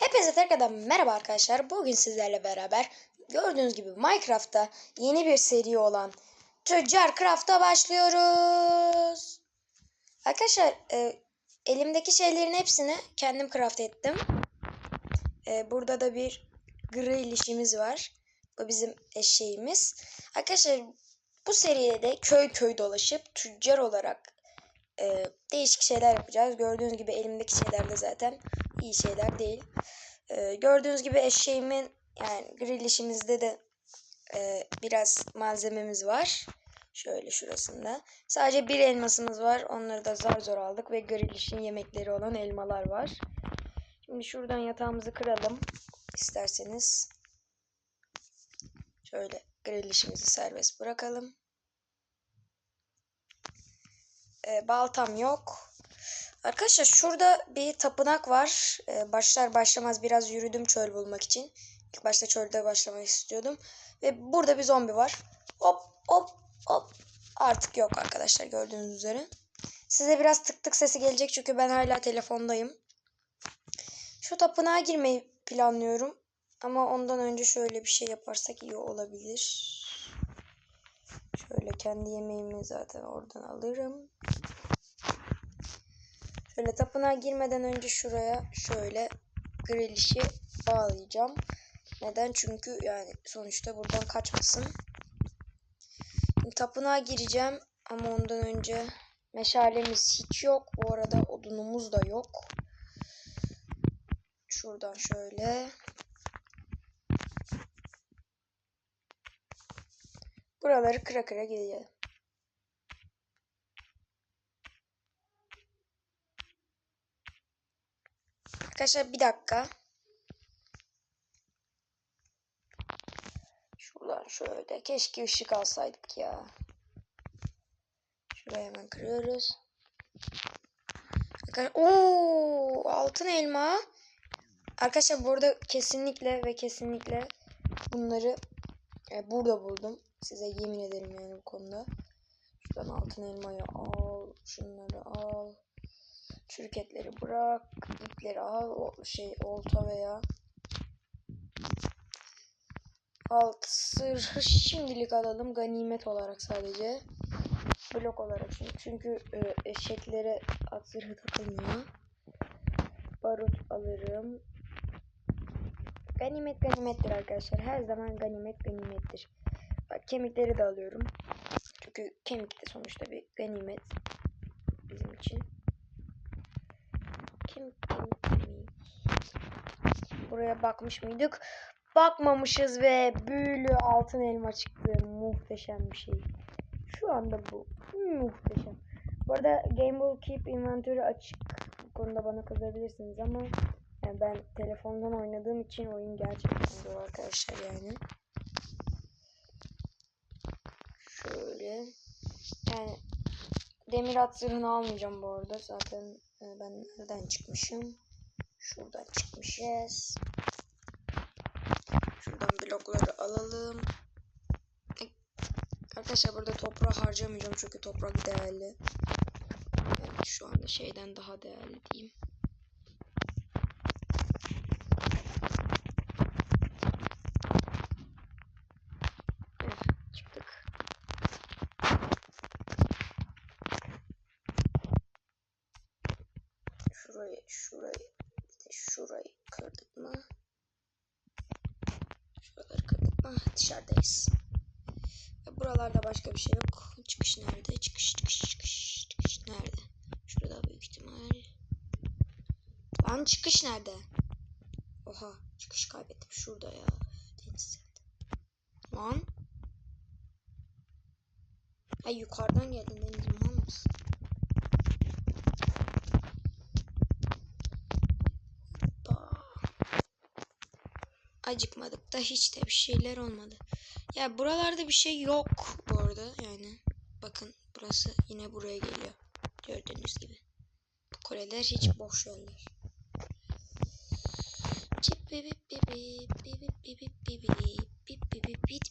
Hepinize tekrardan merhaba arkadaşlar. Bugün sizlerle beraber gördüğünüz gibi Minecraft'ta yeni bir seri olan Tüccar Craft'a başlıyoruz. Arkadaşlar e, elimdeki şeylerin hepsini kendim craft ettim. E, burada da bir grill işimiz var. Bu bizim eşeğimiz. Arkadaşlar bu seride de köy köy dolaşıp tüccar olarak e, değişik şeyler yapacağız. Gördüğünüz gibi elimdeki şeyler de zaten iyi şeyler değil. E, gördüğünüz gibi eşeğimin yani grill işimizde de e, biraz malzememiz var. Şöyle şurasında. Sadece bir elmasımız var. Onları da zar zor aldık ve grill işin yemekleri olan elmalar var. Şimdi şuradan yatağımızı kıralım isterseniz. Şöyle grill işimizi serbest bırakalım. E, baltam yok. Arkadaşlar şurada bir tapınak var. E, başlar başlamaz biraz yürüdüm çöl bulmak için. İlk başta çölde başlamak istiyordum. Ve burada bir zombi var. Hop hop hop. Artık yok arkadaşlar gördüğünüz üzere. Size biraz tık tık sesi gelecek çünkü ben hala telefondayım. Şu tapınağa girmeyi planlıyorum. Ama ondan önce şöyle bir şey yaparsak iyi olabilir. Şöyle kendi yemeğimi zaten oradan alırım. Şöyle tapınağa girmeden önce şuraya şöyle grill işi bağlayacağım. Neden? Çünkü yani sonuçta buradan kaçmasın. Şimdi tapınağa gireceğim ama ondan önce meşalemiz hiç yok. Bu arada odunumuz da yok. Şuradan şöyle. Buraları kıra kıra gidelim. Arkadaşlar bir dakika. Şuradan şöyle. Keşke ışık alsaydık ya. Şurayı hemen kırıyoruz. Ooo, altın elma. Arkadaşlar burada kesinlikle ve kesinlikle bunları e, burada buldum. Size yemin ederim yani bu konuda. Şuradan altın elmayı al. Şunları al. Çürük etleri bırak. ipleri al. O şey olta veya alt sırrı şimdilik alalım. Ganimet olarak sadece. Blok olarak çünkü, çünkü e, eşeklere at zırhı takılmıyor. Barut alırım. Ganimet ganimettir arkadaşlar. Her zaman ganimet ganimettir. Bak kemikleri de alıyorum. Çünkü kemik de sonuçta bir ganimet bizim için. Kemik kemik kemik. Buraya bakmış mıydık? Bakmamışız ve büyülü altın elma çıktı. Muhteşem bir şey. Şu anda bu. Muhteşem. Bu arada Game Keep inventörü açık. Bu konuda bana kızabilirsiniz ama yani ben telefondan oynadığım için oyun gerçekten zor arkadaşlar yani. Şöyle. Yani demir at almayacağım bu arada. Zaten e, ben nereden çıkmışım? Şuradan çıkmışız. Blokları alalım. Arkadaşlar burada toprağı harcamayacağım çünkü toprak değerli. Yani şu anda şeyden daha değerli diyeyim. Evet, çıktık. Şurayı, şurayı, bir de şurayı kırdık mı? Şuraları kırdık mı? Dışarıdayız. Ve buralarda başka bir şey yok. Çıkış nerede? Çıkış, çıkış, çıkış, çıkış nerede? Şurada büyük ihtimal. Lan çıkış nerede? Oha, çıkış kaybettim. Şurada ya. Deniz Lan. Ay yukarıdan geldin Deniz mal mısın? Acıkmadık da hiç de bir şeyler olmadı. Ya buralarda bir şey yok bu arada yani. Bakın burası yine buraya geliyor. Gördüğünüz gibi. Bu kuleler hiç boş yerler.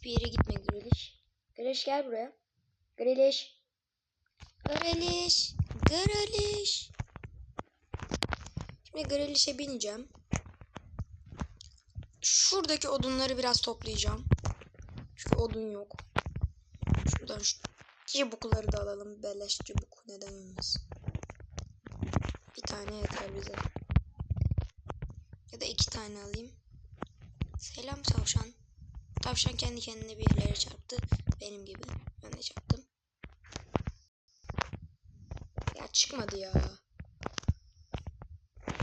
Bir yere gitme Griliş. Griliş gel buraya. Griliş. Griliş. Griliş. Şimdi Griliş'e bineceğim. şuradaki odunları biraz toplayacağım. Çünkü odun yok. Şuradan şu çubukları da alalım. Beleş çubuk neden olmaz. Bir tane yeter bize. Ya da iki tane alayım. Selam tavşan. Tavşan kendi kendine bir yerlere çarptı. Benim gibi. Ben de çarptım. Ya çıkmadı ya.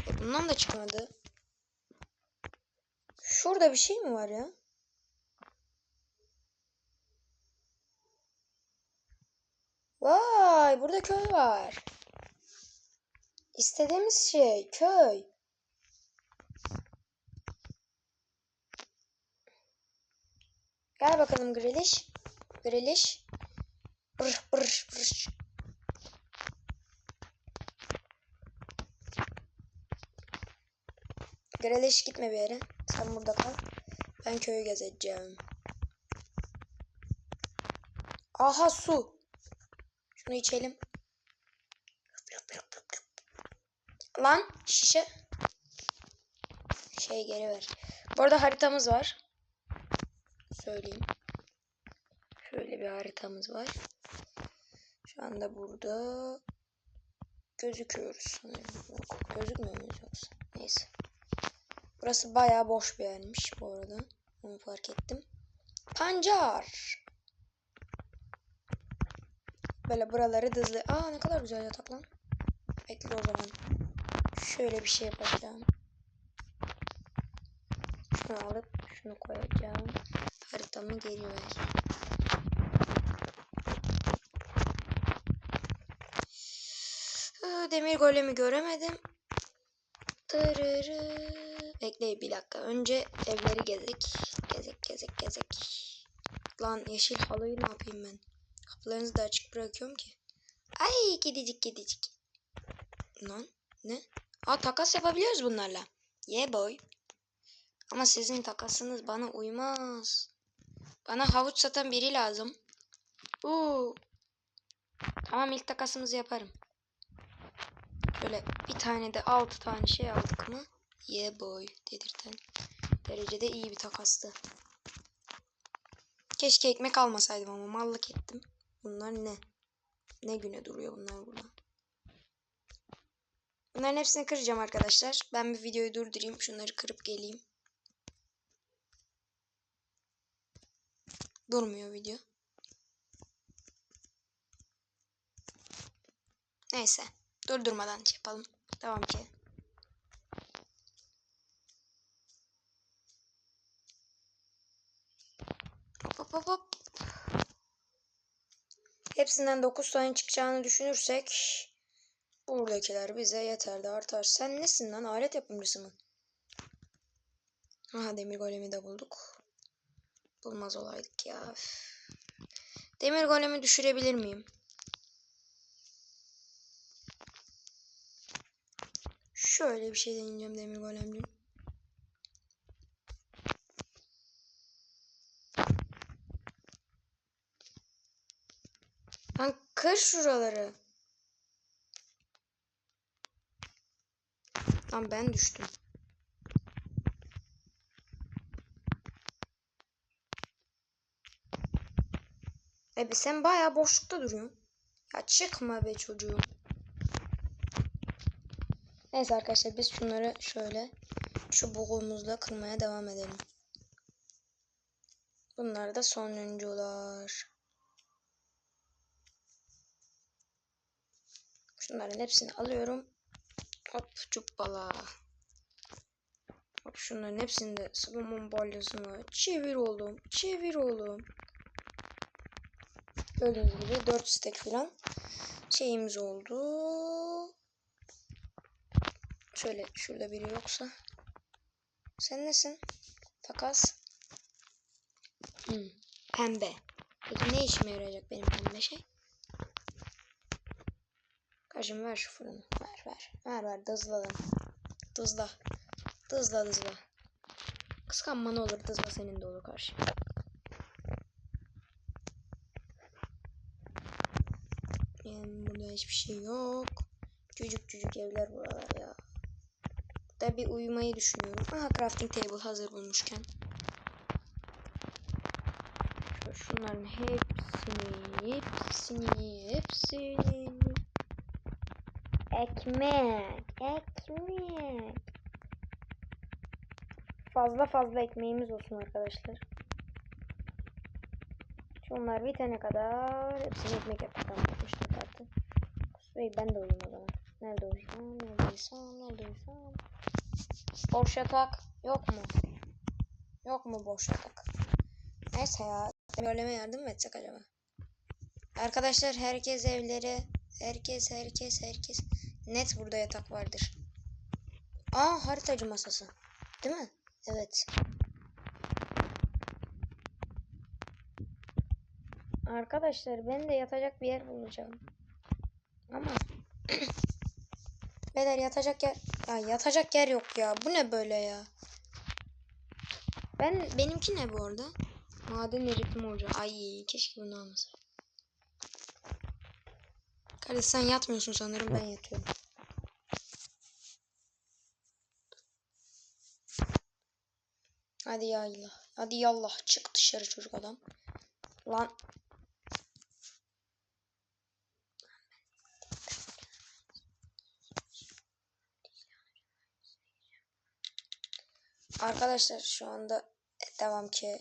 E bundan da çıkmadı. Şurada bir şey mi var ya? Vay burada köy var. İstediğimiz şey köy. Gel bakalım Grilish. Grilish. Brr brr brr. Grilish gitme bir yere. Sen burada kal. Ben köyü gezeceğim. Aha su. Şunu içelim. Lan şişe. Şey geri ver. Bu arada haritamız var. Söyleyeyim. Şöyle bir haritamız var. Şu anda burada gözüküyoruz gözükmüyor muyuz yoksa? Neyse. Burası bayağı boş bir yermiş bu arada. Onu fark ettim. Pancar. Böyle buraları dızlı. Aa ne kadar güzel yatak lan. Bekle o zaman. Şöyle bir şey yapacağım. Şunu alıp şunu koyacağım. Haritamı geri ver. Demir golemi göremedim. Tırırı. Bekleyin bir dakika. Önce evleri gezek. Gezek gezek gezek. Lan yeşil halıyı ne yapayım ben? Kapılarınızı da açık bırakıyorum ki. Ay kedicik kedicik. Lan ne? Aa takas yapabiliyoruz bunlarla. Yeah boy. Ama sizin takasınız bana uymaz. Bana havuç satan biri lazım. Uuu. Tamam ilk takasımızı yaparım. Böyle bir tane de altı tane şey aldık mı? Yeah boy dedirten. Derecede iyi bir takastı. Keşke ekmek almasaydım ama mallık ettim. Bunlar ne? Ne güne duruyor bunlar burada. Bunların hepsini kıracağım arkadaşlar. Ben bir videoyu durdurayım. Şunları kırıp geleyim. Durmuyor video. Neyse. Durdurmadan şey yapalım. Devam ki. Hop hop hop. Hepsinden 9 tane çıkacağını düşünürsek buradakiler bize yeter de artar. Sen nesin lan? Alet yapımcısı mı? Aha demir golemi de bulduk. Bulmaz olaydık ya. Demir golemi düşürebilir miyim? Şöyle bir şey deneyeceğim demir golemciğim. Lan kır şuraları. Lan ben düştüm. E sen bayağı boşlukta duruyorsun. Ya çıkma be çocuğum. Neyse arkadaşlar biz şunları şöyle çubuğumuzla kırmaya devam edelim. Bunlar da sonuncular. Şunların hepsini alıyorum. Hop cuppala. Hop şunların hepsini de sıvımın balyasına çevir oğlum. Çevir oğlum. Gördüğünüz gibi 4 stack falan şeyimiz oldu. Şöyle şurada biri yoksa. Sen nesin? Takas. Hmm, pembe. Peki ne işime yarayacak benim pembe şey? Karşım ver şu fırını. Ver ver. Ver ver dızla lan. Dızla. Dızla dızla. Kıskanma ne olur dızla senin de olur karşı. Yani burada hiçbir şey yok. Cücük cücük evler buralar ya. da bir uyumayı düşünüyorum. Aha crafting table hazır bulmuşken. Şunların hepsini, hepsini, hepsini. Ekmek, ekmek. Fazla fazla ekmeğimiz olsun arkadaşlar. Şunlar bitene kadar hepsini ekmek yapacağım. Kusura ben de uyuyayım o zaman. Nerede uyusam, nerede uyusam, nerede uyusam. Boş yatak yok mu? Yok mu boş yatak? Neyse ya. Öğleme yardım mı etsek acaba? Arkadaşlar herkes evlere. Herkes, herkes, herkes. Net burada yatak vardır. Aa haritacı masası. Değil mi? Evet. Arkadaşlar ben de yatacak bir yer bulacağım. Ama Beyler yatacak yer ya yatacak yer yok ya. Bu ne böyle ya? Ben benimki ne bu arada? Maden eritimi ocağı. Ay keşke bunu almasa. Kardeş sen yatmıyorsun sanırım ben yatıyorum. Hadi ya Allah. Hadi yallah çık dışarı çocuk adam. Lan Arkadaşlar şu anda devam ki.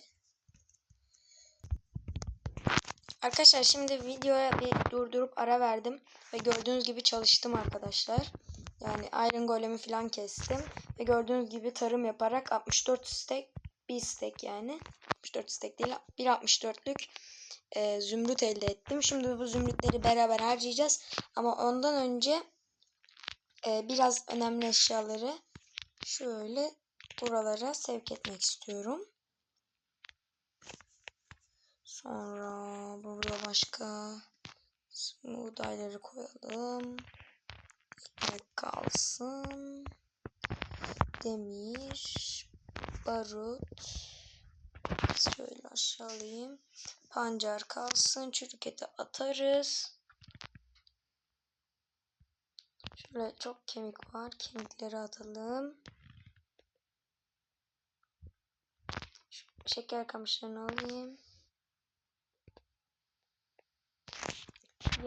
Arkadaşlar şimdi videoya bir durdurup ara verdim ve gördüğünüz gibi çalıştım arkadaşlar. Yani Iron Golem'i falan kestim ve gördüğünüz gibi tarım yaparak 64 stack bir stack yani 64 stack değil 1.64'lük e, zümrüt elde ettim. Şimdi bu zümrütleri beraber harcayacağız ama ondan önce e, biraz önemli eşyaları şöyle buralara sevk etmek istiyorum. Sonra burada başka buğdayları koyalım. Ekmek kalsın. Demir, barut. Şöyle aşağı alayım. Pancar kalsın. Çürük atarız. Şöyle çok kemik var. Kemikleri atalım. Şeker kamışlarını alayım.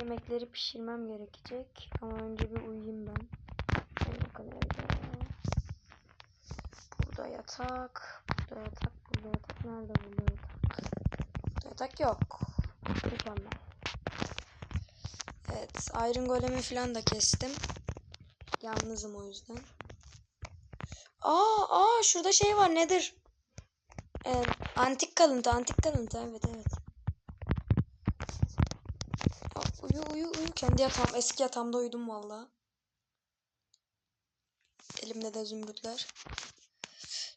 Yemekleri pişirmem gerekecek. Ama önce bir uyuyayım ben. Burada yatak. Burada yatak. Burada yatak. Nerede burada yatak? Burada yatak yok. Mükemmel. Evet. Iron Golem'i falan da kestim. Yalnızım o yüzden. Aa, aa şurada şey var nedir? Evet, antik kalıntı, antik kalıntı. Evet, evet. Aa, uyu, uyu, uyu. Kendi yatağım, eski yatağımda uyudum valla. Elimde de zümrütler.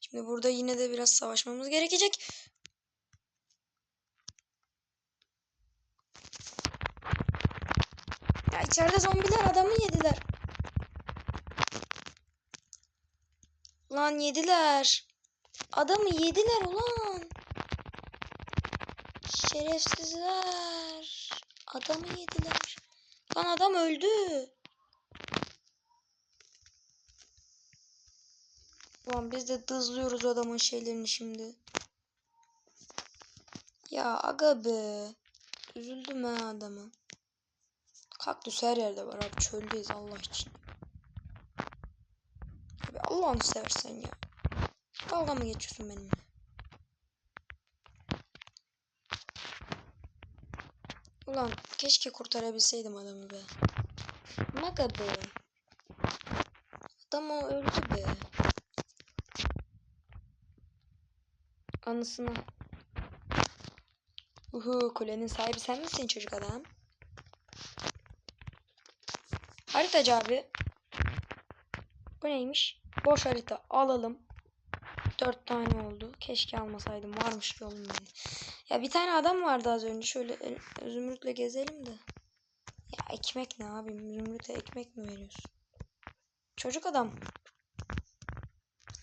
Şimdi burada yine de biraz savaşmamız gerekecek. Ya içeride zombiler adamı yediler. Lan yediler. Adamı yediler ulan. Şerefsizler. Adamı yediler. Lan adam öldü. Ulan biz de dızlıyoruz adamın şeylerini şimdi. Ya aga be. Üzüldüm ha adamı. Kaktüs her yerde var abi. Çöldeyiz Allah için. Abi Allah'ını seversen ya. Dalga mı geçiyorsun benimle? Ulan keşke kurtarabilseydim adamı be. Maga be. Adam o öldü be. Anısına. Uhu kulenin sahibi sen misin çocuk adam? Haritacı abi. Bu neymiş? Boş harita alalım. Dört tane oldu. Keşke almasaydım. Varmış yolum benim. Ya bir tane adam vardı az önce. Şöyle e, zümrütle gezelim de. Ya ekmek ne abim? Zümrüte ekmek mi veriyorsun? Çocuk adam.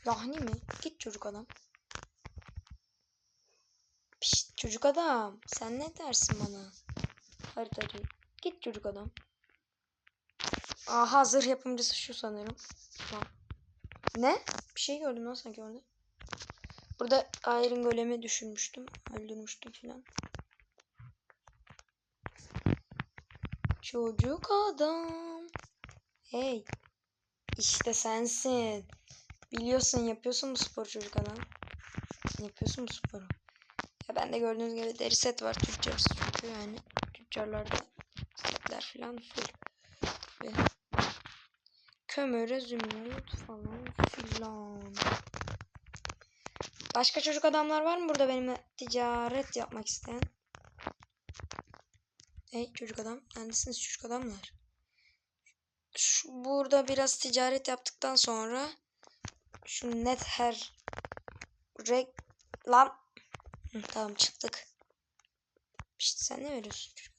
Lahni mi? Git çocuk adam. Pişt çocuk adam. Sen ne dersin bana? Haritacı. Git çocuk adam. Aa hazır yapımcısı şu sanırım. Tamam. Ne? Bir şey gördüm lan sanki orada. Burada Iron Golem'i düşürmüştüm. Öldürmüştüm filan. Çocuk adam. Hey. İşte sensin. Biliyorsun yapıyorsun bu spor çocuk adam. Yapıyorsun bu sporu. Ya ben de gördüğünüz gibi deri set var tüccar çünkü yani. Tüccarlarda setler filan full. Ve kömüre zümrüt falan filan. Başka çocuk adamlar var mı burada benimle ticaret yapmak isteyen? Hey çocuk adam. Neredesiniz çocuk adamlar? Şu, burada biraz ticaret yaptıktan sonra şu net her reklam Hı, tamam çıktık. İşte sen ne veriyorsun çocuk?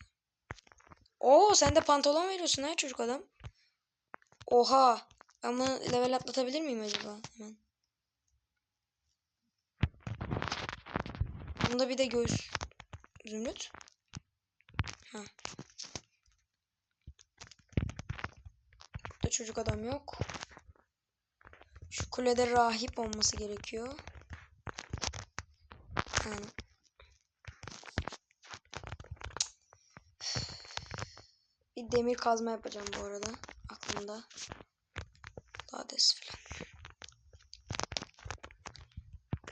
Oo sen de pantolon veriyorsun ha çocuk adam. Oha. Ben bunu level atlatabilir miyim acaba? Hemen. Bunda bir de göğüs zümrüt. Ha. Burada çocuk adam yok. Şu kulede rahip olması gerekiyor. Yani. Bir demir kazma yapacağım bu arada. Aklımda. Daha des filan.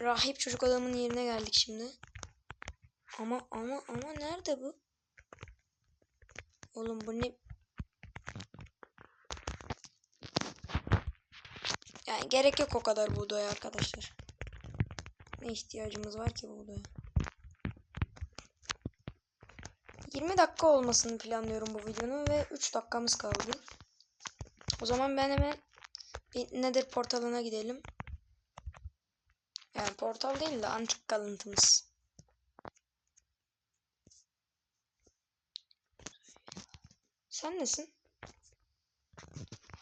Rahip çocuk adamın yerine geldik şimdi. Ama ama ama nerede bu? Oğlum bu ne? Yani gerek yok o kadar buğday arkadaşlar. Ne ihtiyacımız var ki buğdaya? 20 dakika olmasını planlıyorum bu videonun ve 3 dakikamız kaldı. O zaman ben hemen bir Nether portalına gidelim. Yani portal değil de antik kalıntımız. Sen nesin?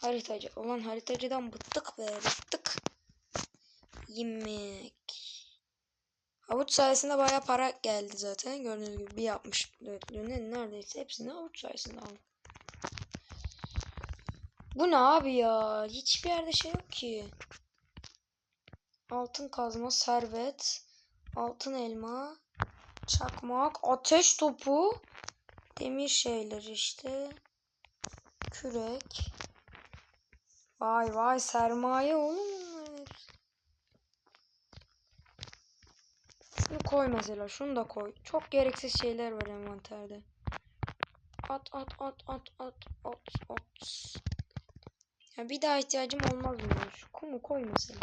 Haritacı. Ulan haritacıdan bıktık be bıktık. Yemek. Havuç sayesinde baya para geldi zaten. Gördüğünüz gibi bir yapmış dörtlüğüne neredeyse hepsini havuç sayesinde aldım. Bu ne abi ya? Hiçbir yerde şey yok ki. Altın kazma, servet, altın elma, çakmak, ateş topu, demir şeyler işte. Kürek. Vay vay sermaye oğlum hepsi. Şunu koy mesela. Şunu da koy. Çok gereksiz şeyler var envanterde. At at at at at at at. Ya bir daha ihtiyacım olmaz. Şu kumu koy mesela.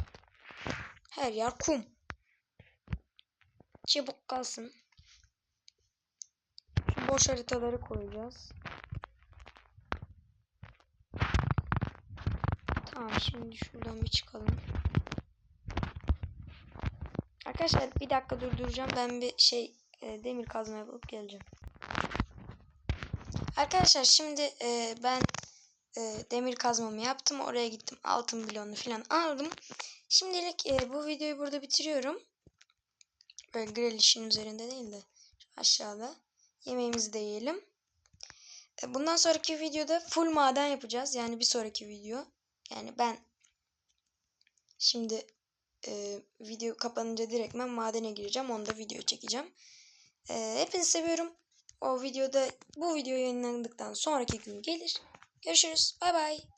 Her yer kum. Çabuk kalsın. Şu boş haritaları koyacağız. Tamam şimdi şuradan bir çıkalım. Arkadaşlar bir dakika durduracağım. Ben bir şey e, demir kazma yapıp geleceğim. Arkadaşlar şimdi e, ben e, demir kazmamı yaptım. Oraya gittim. Altın bloğunu falan aldım. Şimdilik e, bu videoyu burada bitiriyorum. Böyle grill işin üzerinde değil de aşağıda. Yemeğimizi de yiyelim. E, bundan sonraki videoda full maden yapacağız. Yani bir sonraki video. Yani ben şimdi e, video kapanınca direkt ben madene gireceğim. Onda video çekeceğim. E, hepinizi seviyorum. O videoda bu video yayınlandıktan sonraki gün gelir. Görüşürüz. Bay bay.